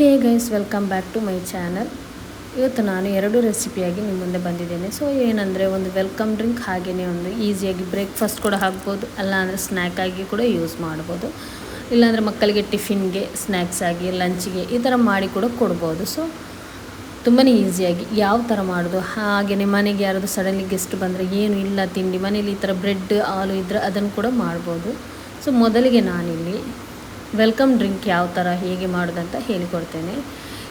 Hey guys, welcome back to my channel. ಇವತ್ತು ನಾನು ಎರಡು ರೆಸಿಪಿಯಾಗಿ ನಿಮ್ಮ ಮುಂದೆ ಬಂದಿದ್ದೇನೆ. ಸೊ, ಏನಂದರೆ ಒಂದು ವೆಲ್ಕಮ್ ಡ್ರಿಂಕ್ ಹಾಗೆಯೇ ಒಂದು ಈಸಿಯಾಗಿ ಬ್ರೇಕ್ಫಾಸ್ಟ್ ಕೂಡ ಹಾಕ್ಬೋದು ಸ್ನ್ಯಾಕ್ ಆಗಿ ಕೂಡ ಯೂಸ್ ಮಾಡ್ಬೋದು. ಇಲ್ಲಾಂದರೆ ಮಕ್ಕಳಿಗೆ ಟಿಫಿನ್ಗೆ ಸ್ನ್ಯಾಕ್ಸ್ ಆಗಿ, ಲಂಚಿಗೆ ಈ ಥರ ಮಾಡಿ ಕೂಡ ಕೊಡ್ಬೋದು. ಸೊ ತುಂಬಾ ಈಸಿಯಾಗಿ ಯಾವ ಥರ ಮಾಡೋದು ಹಾಗೆಯೇ ಮನೆಗೆ ಯಾರಾದರೂ ಸಡನ್ಲಿ ಗೆಸ್ಟ್ ಬಂದರೆ ಏನು ಇಲ್ಲ, ತಿಂಡಿ ಮನೇಲಿ ಈ ಥರ ಬ್ರೆಡ್, ಹಾಲು ಇದ್ದರೆ ಅದನ್ನು ಕೂಡ ಮಾಡ್ಬೋದು. ಸೊ, ಮೊದಲಿಗೆ ನಾನಿಲ್ಲಿ ವೆಲ್ಕಮ್ ಡ್ರಿಂಕ್ ಯಾವ ಥರ ಹೇಗೆ ಮಾಡೋದಂತ ಹೇಳಿಕೊಡ್ತೇನೆ.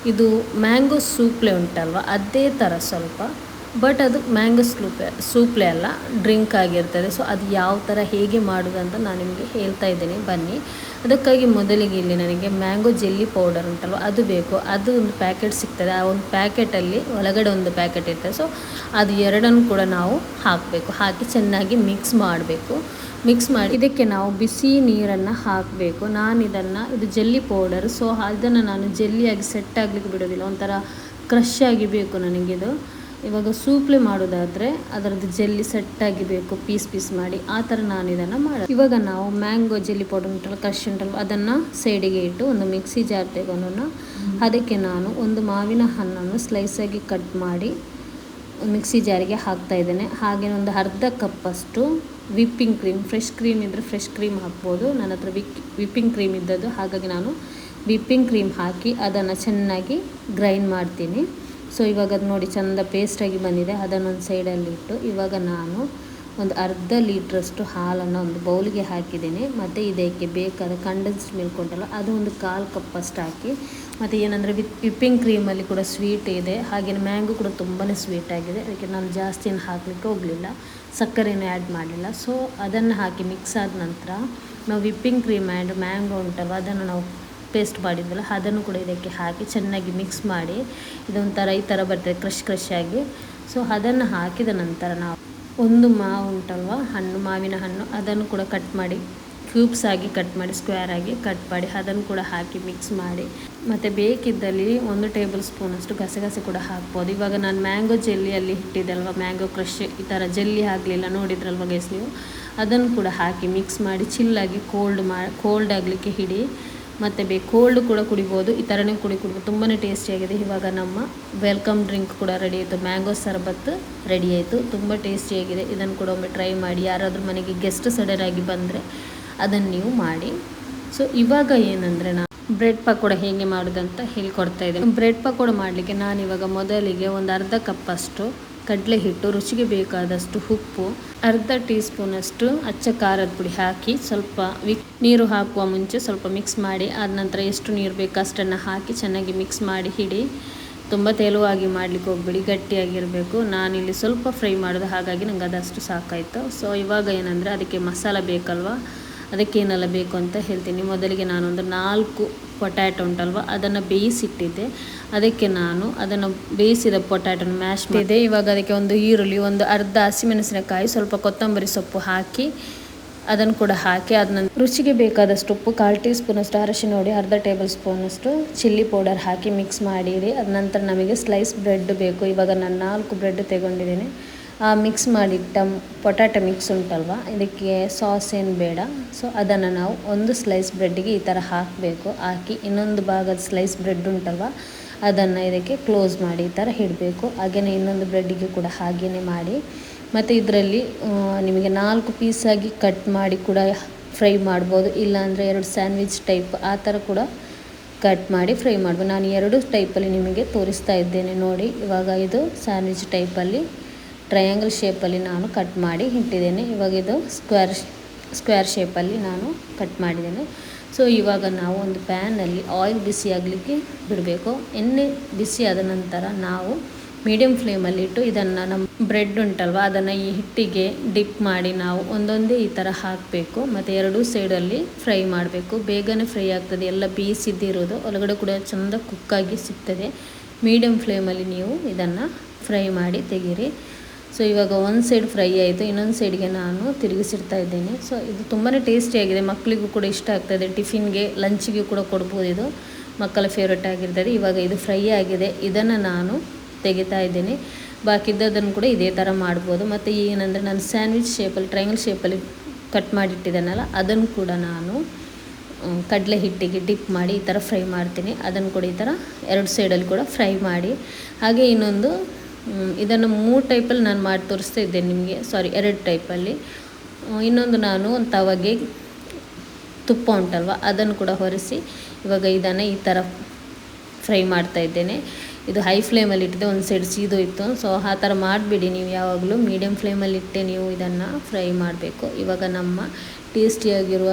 ಇದು ಮ್ಯಾಂಗೋ ಸೂಪ್ಲೆ ಉಂಟಲ್ವ? ಅದೇ ಥರ ಸ್ವಲ್ಪ ಬಟ್ ಅದು ಮ್ಯಾಂಗೋ ಸ್ಲೂಪೆ ಸೂಪ್ಲೆ ಅಲ್ಲ, ಡ್ರಿಂಕ್ ಆಗಿರ್ತದೆ. ಸೊ ಅದು ಯಾವ ಥರ ಹೇಗೆ ಮಾಡೋದಂತ ನಾನು ನಿಮಗೆ ಹೇಳ್ತಾ ಇದ್ದೇನೆ. ಬನ್ನಿ. ಅದಕ್ಕಾಗಿ ಮೊದಲಿಗೆ ಇಲ್ಲಿ ನನಗೆ ಮ್ಯಾಂಗೋ ಜೆಲ್ಲಿ ಪೌಡರ್ ಉಂಟಲ್ವ, ಅದು ಬೇಕು. ಅದು ಒಂದು ಪ್ಯಾಕೆಟ್ ಸಿಗ್ತದೆ. ಆ ಒಂದು ಪ್ಯಾಕೆಟಲ್ಲಿ ಒಳಗಡೆ ಒಂದು ಪ್ಯಾಕೆಟ್ ಇರ್ತದೆ. ಸೊ ಅದು ಎರಡನ್ನು ಕೂಡ ನಾವು ಹಾಕಬೇಕು. ಹಾಕಿ ಚೆನ್ನಾಗಿ ಮಿಕ್ಸ್ ಮಾಡಬೇಕು. ಮಿಕ್ಸ್ ಮಾಡಿ ಇದಕ್ಕೆ ನಾವು ಬಿಸಿ ನೀರನ್ನು ಹಾಕಬೇಕು. ನಾನು ಇದನ್ನು, ಇದು ಜೆಲ್ಲಿ ಪೌಡರ್. ಸೊ ಅದನ್ನು ನಾನು ಜೆಲ್ಲಿಯಾಗಿ ಸೆಟ್ ಆಗಲಿಕ್ಕೆ ಬಿಡೋದಿಲ್ಲ. ಒಂಥರ ಕ್ರಶ್ ಆಗಿ ಬೇಕು ನನಗಿದು. ಇವಾಗ ಸೂಪ್ಲೆ ಮಾಡೋದಾದರೆ ಅದರದ್ದು ಜೆಲ್ಲಿ ಸೆಟ್ಟಾಗಿ ಬೇಕು ಪೀಸ್ ಪೀಸ್ ಮಾಡಿ. ಆ ಥರ ನಾನು ಇದನ್ನು ಮಾಡ ಇವಾಗ ನಾವು ಮ್ಯಾಂಗೋ ಜೆಲ್ಲಿ ಪೌಡರ್ ಉಂಟಲ್ಲ ಕಷ್ಟ ಉಂಟಲ್ಲ, ಅದನ್ನು ಸೈಡಿಗೆ ಇಟ್ಟು ಒಂದು ಮಿಕ್ಸಿ ಜಾರ್ ತೆಗೊಂಡು ಅದಕ್ಕೆ ನಾನು ಒಂದು ಮಾವಿನ ಹಣ್ಣನ್ನು ಸ್ಲೈಸಾಗಿ ಕಟ್ ಮಾಡಿ ಮಿಕ್ಸಿ ಜಾರಿಗೆ ಹಾಕ್ತಾ ಇದ್ದೇನೆ. ಹಾಗೆ ಒಂದು ಅರ್ಧ ಕಪ್ಪಷ್ಟು ವಿಪ್ಪಿಂಗ್ ಕ್ರೀಮ್ ಫ್ರೆಶ್ ಕ್ರೀಮ್ ಇದ್ದರೆ ಫ್ರೆಶ್ ಕ್ರೀಮ್ ಹಾಕ್ಬೋದು. ನನ್ನ ಹತ್ರ ವಿಕ್ ವಿಪ್ಪಿಂಗ್ ಕ್ರೀಮ್ ಇದ್ದದ್ದು. ಹಾಗಾಗಿ ನಾನು ವಿಪ್ಪಿಂಗ್ ಕ್ರೀಮ್ ಹಾಕಿ ಅದನ್ನು ಚೆನ್ನಾಗಿ ಗ್ರೈಂಡ್ ಮಾಡ್ತೀನಿ. ಸೊ ಇವಾಗ ಅದು ನೋಡಿ ಚೆಂದ ಪೇಸ್ಟಾಗಿ ಬಂದಿದೆ. ಅದನ್ನೊಂದು ಸೈಡಲ್ಲಿ ಇಟ್ಟು ಇವಾಗ ನಾನು ಒಂದು ಅರ್ಧ ಲೀಟ್ರಷ್ಟು ಹಾಲನ್ನು ಒಂದು ಬೌಲ್ಗೆ ಹಾಕಿದ್ದೀನಿ. ಮತ್ತು ಇದಕ್ಕೆ ಬೇಕಾದ ಕಂಡೆನ್ಸ್ಡ್ ಮಿಲ್ಕ್ ಉಂಟಲ್ಲ, ಅದು ಒಂದು ಕಾಲು ಕಪ್ಪಷ್ಟು ಹಾಕಿ, ಮತ್ತು ಏನಂದರೆ ವಿತ್ ವಿಪ್ಪಿಂಗ್ ಕ್ರೀಮಲ್ಲಿ ಕೂಡ ಸ್ವೀಟ್ ಇದೆ. ಹಾಗೆಯೇ ಮ್ಯಾಂಗೋ ಕೂಡ ತುಂಬಾ ಸ್ವೀಟ್ ಆಗಿದೆ. ಅದಕ್ಕೆ ನಾನು ಜಾಸ್ತಿ ಏನು ಹಾಕಲಿಕ್ಕೆ ಹೋಗಲಿಲ್ಲ. ಸಕ್ಕರೆಯನ್ನು ಆ್ಯಡ್ ಮಾಡಲಿಲ್ಲ. ಸೊ ಅದನ್ನು ಹಾಕಿ ಮಿಕ್ಸ್ ಆದ ನಂತರ, ನಾವು ವಿಪ್ಪಿಂಗ್ ಕ್ರೀಮ್ ಆ್ಯಂಡ್ ಮ್ಯಾಂಗೋ ಉಂಟಲ್ವ, ಅದನ್ನು ನಾವು ಪೇಸ್ಟ್ ಮಾಡಿದ್ವಲ್ಲ ಅದನ್ನು ಕೂಡ ಇದಕ್ಕೆ ಹಾಕಿ ಚೆನ್ನಾಗಿ ಮಿಕ್ಸ್ ಮಾಡಿ, ಇದೊಂಥರ ಈ ಥರ ಬರ್ತದೆ ಕ್ರಶ್ ಕ್ರಶ್ ಆಗಿ. ಸೊ ಅದನ್ನು ಹಾಕಿದ ನಂತರ ನಾವು ಒಂದು ಮಾವು ಉಂಟಲ್ವ, ಹಣ್ಣು, ಮಾವಿನ ಹಣ್ಣು, ಅದನ್ನು ಕೂಡ ಕಟ್ ಮಾಡಿ ಕ್ಯೂಬ್ಸ್ ಆಗಿ ಕಟ್ ಮಾಡಿ ಸ್ಕ್ವೇರ್ ಆಗಿ ಕಟ್ ಮಾಡಿ, ಅದನ್ನು ಕೂಡ ಹಾಕಿ ಮಿಕ್ಸ್ ಮಾಡಿ. ಮತ್ತು ಬೇಕಿದ್ದಲ್ಲಿ ಒಂದು ಟೇಬಲ್ ಸ್ಪೂನಷ್ಟು ಗಸಗಸೆ ಕೂಡ ಹಾಕ್ಬೋದು. ಇವಾಗ ನಾನು ಮ್ಯಾಂಗೋ ಜೆಲ್ಲಿಯಲ್ಲಿ ಇಟ್ಟಿದ್ದಲ್ವ ಮ್ಯಾಂಗೋ ಕ್ರಶ್ ಈ ಥರ ಜೆಲ್ಲಿ ಆಗಲಿಲ್ಲ ನೋಡಿದ್ರಲ್ವ ಗೈಸ್ ನೀವು? ಅದನ್ನು ಕೂಡ ಹಾಕಿ ಮಿಕ್ಸ್ ಮಾಡಿ ಚಿಲ್ಲಾಗಿ ಕೋಲ್ಡ್ ಮಾ ಕೋಲ್ಡ್ ಆಗಲಿಕ್ಕೆ ಹಿಡಿ ಮತ್ತು ಬೇ ಕೋಲ್ಡ್ ಕೂಡ ಕುಡಿಬೋದು, ಈ ಥರನೇ ಕುಡಿ ಕುಡಿಬೋದು. ತುಂಬಾ ಟೇಸ್ಟಿಯಾಗಿದೆ ಇವಾಗ ನಮ್ಮ ವೆಲ್ಕಮ್ ಡ್ರಿಂಕ್ ಕೂಡ ರೆಡಿ ಆಯಿತು. ಮ್ಯಾಂಗೋ ಸರ್ಬತ್ ರೆಡಿ ಆಯಿತು. ತುಂಬ ಟೇಸ್ಟಿಯಾಗಿದೆ ಇದನ್ನು ಕೂಡ ಒಮ್ಮೆ ಟ್ರೈ ಮಾಡಿ. ಯಾರಾದರೂ ಮನೆಗೆ ಗೆಸ್ಟ್ ಸಡನ್ ಆಗಿ ಬಂದರೆ ಅದನ್ನು ನೀವು ಮಾಡಿ. ಸೊ ಇವಾಗ ಏನಂದರೆ ನಾನು ಬ್ರೆಡ್ ಪಕೋಡ ಹೇಗೆ ಮಾಡೋದಂತ ಹೇಳ್ಕೊಡ್ತಾ ಇದ್ದೆ ಬ್ರೆಡ್ ಪಕೋಡ ಮಾಡಲಿಕ್ಕೆ ಇವಾಗ ಮೊದಲಿಗೆ ಒಂದು ಅರ್ಧ ಕಪ್ಪಷ್ಟು ಕಡಲೆ ಹಿಟ್ಟು, ರುಚಿಗೆ ಬೇಕಾದಷ್ಟು ಉಪ್ಪು, ಅರ್ಧ ಟೀ ಸ್ಪೂನಷ್ಟು ಅಚ್ಚ ಖಾರದ ಪುಡಿ ಹಾಕಿ ಸ್ವಲ್ಪ ವಿಕ್ ನೀರು ಹಾಕುವ ಮುಂಚೆ ಸ್ವಲ್ಪ ಮಿಕ್ಸ್ ಮಾಡಿ, ಆದ ನಂತರ ಎಷ್ಟು ನೀರು ಬೇಕೋ ಅಷ್ಟನ್ನು ಹಾಕಿ ಚೆನ್ನಾಗಿ ಮಿಕ್ಸ್ ಮಾಡಿ ಹಿಡಿ, ತುಂಬ ತೆಳುವಾಗಿ ಮಾಡಲಿಕ್ಕೆ ಹೋಗ್ಬಿಡಿ, ಗಟ್ಟಿಯಾಗಿರಬೇಕು. ನಾನಿಲ್ಲಿ ಸ್ವಲ್ಪ ಫ್ರೈ ಮಾಡೋದು ಹಾಗಾಗಿ ನಂಗೆ ಅದಷ್ಟು ಸಾಕಾಯಿತು. ಸೊ ಇವಾಗ ಏನಂದರೆ ಅದಕ್ಕೆ ಮಸಾಲ ಬೇಕಲ್ವ? ಅದಕ್ಕೇನೆಲ್ಲ ಬೇಕು ಅಂತ ಹೇಳ್ತೀನಿ. ಮೊದಲಿಗೆ ನಾನೊಂದು ನಾಲ್ಕು ಪೊಟ್ಯಾಟೊ ಉಂಟಲ್ವ, ಅದನ್ನು ಬೇಯಿಸಿಟ್ಟಿದ್ದೆ. ಅದಕ್ಕೆ ನಾನು ಅದನ್ನು ಬೇಯಿಸಿದ ಪೊಟ್ಯಾಟೊನ ಮ್ಯಾಶ್ ಮಾಡಿದೆ ಇವಾಗ ಅದಕ್ಕೆ ಒಂದು ಈರುಳ್ಳಿ, ಒಂದು ಅರ್ಧ ಹಸಿಮೆಣಸಿನಕಾಯಿ, ಸ್ವಲ್ಪ ಕೊತ್ತಂಬರಿ ಸೊಪ್ಪು ಹಾಕಿ ಅದನ್ನು ಕೂಡ ಹಾಕಿ ಅದನ್ನ ರುಚಿಗೆ ಬೇಕಾದಷ್ಟು ಉಪ್ಪು, ಕಾಲು ಟೀ ಸ್ಪೂನಷ್ಟು ಅರಶಿನ ನೋಡಿ ಅರ್ಧ ಟೇಬಲ್ ಸ್ಪೂನಷ್ಟು ಚಿಲ್ಲಿ ಪೌಡರ್ ಹಾಕಿ ಮಿಕ್ಸ್ ಮಾಡಿರಿ ಅದ ನಂತರ ನಮಗೆ ಸ್ಲೈಸ್ ಬ್ರೆಡ್ ಬೇಕು. ಇವಾಗ ನಾನು ನಾಲ್ಕು ಬ್ರೆಡ್ ತೆಗೊಂಡಿದ್ದೀನಿ. ಮಿಕ್ಸ್ ಮಾಡಿಟ್ಟ ಪೊಟ್ಯಾಟೊ ಮಿಕ್ಸ್ ಉಂಟಲ್ವ? ಇದಕ್ಕೆ ಸಾಸ್ ಏನು ಬೇಡ. ಸೊ ಅದನ್ನು ನಾವು ಒಂದು ಸ್ಲೈಸ್ ಬ್ರೆಡ್ಡಿಗೆ ಈ ಥರ ಹಾಕಬೇಕು. ಹಾಕಿ ಇನ್ನೊಂದು ಭಾಗದ ಸ್ಲೈಸ್ ಬ್ರೆಡ್ ಉಂಟಲ್ವ? ಅದನ್ನು ಇದಕ್ಕೆ ಕ್ಲೋಸ್ ಮಾಡಿ ಈ ಥರ ಇಡಬೇಕು. ಹಾಗೆಯೇ ಇನ್ನೊಂದು ಬ್ರೆಡ್ಡಿಗೆ ಕೂಡ ಹಾಗೆಯೇ ಮಾಡಿ. ಮತ್ತು ಇದರಲ್ಲಿ ನಿಮಗೆ ನಾಲ್ಕು ಪೀಸಾಗಿ ಕಟ್ ಮಾಡಿ ಕೂಡ ಫ್ರೈ ಮಾಡ್ಬೋದು. ಇಲ್ಲಾಂದರೆ ಎರಡು ಸ್ಯಾಂಡ್ವಿಚ್ ಟೈಪ್ ಆ ಥರ ಕೂಡ ಕಟ್ ಮಾಡಿ ಫ್ರೈ ಮಾಡ್ಬೋದು. ನಾನು ಎರಡು ಟೈಪಲ್ಲಿ ನಿಮಗೆ ತೋರಿಸ್ತಾ ಇದ್ದೇನೆ ನೋಡಿ. ಇವಾಗ ಇದು ಸ್ಯಾಂಡ್ವಿಚ್ ಟೈಪಲ್ಲಿ ಟ್ರಯಾಂಗಲ್ ಶೇಪಲ್ಲಿ ನಾನು ಕಟ್ ಮಾಡಿ ಇಟ್ಟಿದ್ದೇನೆ. ಇವಾಗ ಇದು ಸ್ಕ್ವೇರ್ ಸ್ಕ್ವೇರ್ ಶೇಪಲ್ಲಿ ನಾನು ಕಟ್ ಮಾಡಿದ್ದೇನೆ. ಸೊ ಇವಾಗ ನಾವು ಒಂದು ಪ್ಯಾನಲ್ಲಿ ಆಯಿಲ್ ಬಿಸಿ ಆಗಲಿಕ್ಕೆ ಬಿಡಬೇಕು. ಎಣ್ಣೆ ಬಿಸಿ ಆದ ನಂತರ ನಾವು ಮೀಡಿಯಮ್ ಫ್ಲೇಮಲ್ಲಿಟ್ಟು ಇದನ್ನು ನಮ್ಮ ಬ್ರೆಡ್ ಉಂಟಲ್ವ, ಅದನ್ನು ಈ ಹಿಟ್ಟಿಗೆ ಡಿಪ್ ಮಾಡಿ ನಾವು ಒಂದೊಂದೇ ಈ ಥರ ಹಾಕಬೇಕು. ಮತ್ತು ಎರಡೂ ಸೈಡಲ್ಲಿ ಫ್ರೈ ಮಾಡಬೇಕು. ಬೇಗನೆ ಫ್ರೈ ಆಗ್ತದೆ. ಎಲ್ಲ ಬೇಯಿಸಿದ್ದಿರೋದು ಒಳಗಡೆ ಕೂಡ ಚೆಂದ ಕುಕ್ಕಾಗಿ ಸಿಗ್ತದೆ. ಮೀಡಿಯಮ್ ಫ್ಲೇಮಲ್ಲಿ ನೀವು ಇದನ್ನು ಫ್ರೈ ಮಾಡಿ ತೆಗೀರಿ. ಸೊ ಇವಾಗ ಒಂದು ಸೈಡ್ ಫ್ರೈ ಆಯಿತು, ಇನ್ನೊಂದು ಸೈಡ್ಗೆ ನಾನು ತಿರುಗಿಸಿಡ್ತಾ ಇದ್ದೇನೆ. ಸೊ ಇದು ತುಂಬಾ ಟೇಸ್ಟಿಯಾಗಿದೆ ಮಕ್ಕಳಿಗೂ ಕೂಡ ಇಷ್ಟ ಆಗ್ತದೆ ಟಿಫಿನ್ಗೆ ಲಂಚಿಗೆ ಕೂಡ ಕೊಡ್ಬೋದು ಇದು. ಮಕ್ಕಳ ಫೇವ್ರೇಟ್ ಆಗಿರ್ತದೆ. ಇವಾಗ ಇದು ಫ್ರೈ ಆಗಿದೆ. ಇದನ್ನು ನಾನು ತೆಗಿತಾ ಇದ್ದೇನೆ. ಬಾಕಿದ್ದದನ್ನು ಕೂಡ ಇದೇ ಥರ ಮಾಡ್ಬೋದು. ಮತ್ತು ಏನಂದರೆ ನಾನು ಸ್ಯಾಂಡ್ವಿಚ್ ಶೇಪಲ್ಲಿ ಟ್ರಯಾಂಗಲ್ ಶೇಪಲ್ಲಿ ಕಟ್ ಮಾಡಿಟ್ಟಿದ್ದೇನಲ್ಲ, ಅದನ್ನು ಕೂಡ ನಾನು ಕಡಲೆ ಹಿಟ್ಟಿಗೆ ಡಿಪ್ ಮಾಡಿ ಈ ಥರ ಫ್ರೈ ಮಾಡ್ತೀನಿ. ಅದನ್ನು ಕೂಡ ಈ ಥರ ಎರಡು ಸೈಡಲ್ಲಿ ಕೂಡ ಫ್ರೈ ಮಾಡಿ. ಹಾಗೆ ಇನ್ನೊಂದು ಇದನ್ನು ಮೂರು ಟೈಪಲ್ಲಿ ನಾನು ಮಾಡಿ ತೋರಿಸ್ತಾ ಇದ್ದೆ ನಿಮಗೆ. ಸಾರಿ ಎರಡು ಟೈಪಲ್ಲಿ. ಇನ್ನೊಂದು ನಾನು ಒಂದು ತವಗೆ ತುಪ್ಪ ಉಂಟಲ್ವ, ಅದನ್ನು ಕೂಡ ಹೊರಿಸಿ ಇವಾಗ ಇದನ್ನು ಈ ಥರ ಫ್ರೈ ಮಾಡ್ತಾ ಇದ್ದೇನೆ. ಇದು ಹೈ ಫ್ಲೇಮಲ್ಲಿ ಇಟ್ಟಿದೆ, ಒಂದು ಸೈಡ್ ಇತ್ತು ಸೊ ಆ ಥರ ಮಾಡಿಬಿಡಿ ನೀವು ಯಾವಾಗಲೂ. ಮೀಡಿಯಮ್ ಫ್ಲೇಮಲ್ಲಿ ಇಟ್ಟೆ ನೀವು ಇದನ್ನು ಫ್ರೈ ಮಾಡಬೇಕು. ಇವಾಗ ನಮ್ಮ ಟೇಸ್ಟಿಯಾಗಿರುವ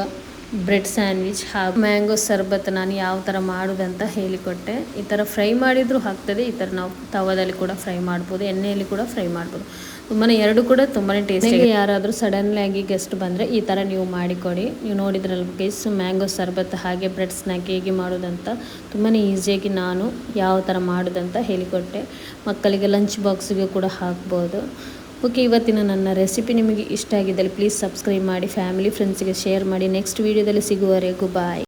ಬ್ರೆಡ್ ಸ್ಯಾಂಡ್ವಿಚ್ ಹಾಗೂ ಮ್ಯಾಂಗೋ ಸರ್ಬತ್ ನಾನು ಯಾವ ಥರ ಮಾಡೋದಂತ ಹೇಳಿಕೊಟ್ಟೆ. ಈ ಥರ ಫ್ರೈ ಮಾಡಿದರೂ ಆಗ್ತದೆ ಈ ಥರ ನಾವು ತವದಲ್ಲಿ ಕೂಡ ಫ್ರೈ ಮಾಡ್ಬೋದು ಎಣ್ಣೆಯಲ್ಲಿ ಕೂಡ ಫ್ರೈ ಮಾಡ್ಬೋದು. ತುಂಬಾ ಎರಡು ಕೂಡ ತುಂಬಾ ಟೇಸ್ಟಿ ಯಾರಾದರೂ ಸಡನ್ಲಿ ಆಗಿ ಗೆಸ್ಟ್ ಬಂದರೆ ಈ ಥರ ನೀವು ಮಾಡಿಕೊಡಿ. ನೀವು ನೋಡಿದ್ರಲ್ಲ ಗೈಸ್ ಮ್ಯಾಂಗೋ ಸರ್ಬತ್ ಹಾಗೆ ಬ್ರೆಡ್ ಸ್ನ್ಯಾಕ್ ಹೇಗೆ ಮಾಡೋದಂತ. ತುಂಬಾ ಈಸಿಯಾಗಿ ನಾನು ಯಾವ ಥರ ಮಾಡೋದಂತ ಹೇಳಿಕೊಟ್ಟೆ. ಮಕ್ಕಳಿಗೆ ಲಂಚ್ ಬಾಕ್ಸಿಗೆ ಕೂಡ ಹಾಕ್ಬೋದು. ಓಕೆ, ಇವತ್ತಿನ ನನ್ನ ರೆಸಿಪಿ ನಿಮಗೆ ಇಷ್ಟ ಆಗಿದ್ದಲ್ಲಿ ಪ್ಲೀಸ್ ಸಬ್ಸ್ಕ್ರೈಬ್ ಮಾಡಿ ಫ್ಯಾಮಿಲಿ ಫ್ರೆಂಡ್ಸಿಗೆ ಶೇರ್ ಮಾಡಿ. ನೆಕ್ಸ್ಟ್ ವೀಡಿಯೋದಲ್ಲಿ ಸಿಗುವವರೆಗೂ ಬಾಯ್